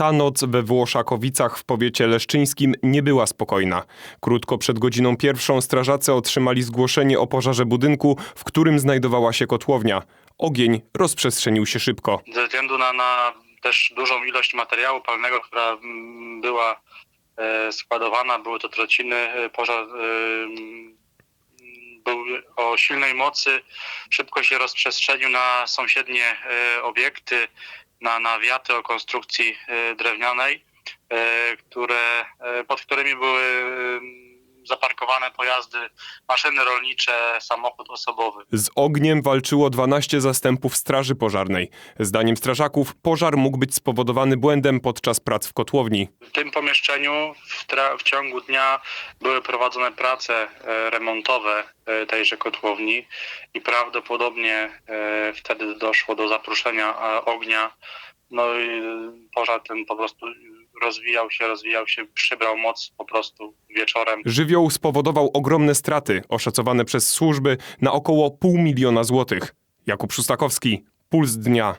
Ta noc we Włoszakowicach w powiecie leszczyńskim nie była spokojna. Krótko przed godziną pierwszą strażacy otrzymali zgłoszenie o pożarze budynku, w którym znajdowała się kotłownia. Ogień rozprzestrzenił się szybko. ze względu na, na też dużą ilość materiału palnego, która mm, była e, składowana, były to trociny, e, pożar e, mm, był o silnej mocy, szybko się rozprzestrzenił na sąsiednie e, obiekty, na nawiaty o konstrukcji e, drewnianej, e, które, e, pod którymi były zaparkowane pojazdy, maszyny rolnicze, samochód osobowy. Z ogniem walczyło 12 zastępów straży pożarnej. Zdaniem strażaków pożar mógł być spowodowany błędem podczas prac w kotłowni. W tym pomieszczeniu w, tra- w ciągu dnia były prowadzone prace e, remontowe e, tejże kotłowni i prawdopodobnie e, wtedy doszło do zapruszenia e, ognia. No i e, pożar ten po prostu rozwijał się, rozwijał się, przybrał moc po prostu wieczorem. Żywioł spowodował ogromne straty, oszacowane przez służby na około pół miliona złotych. Jakub Szustakowski, Puls Dnia.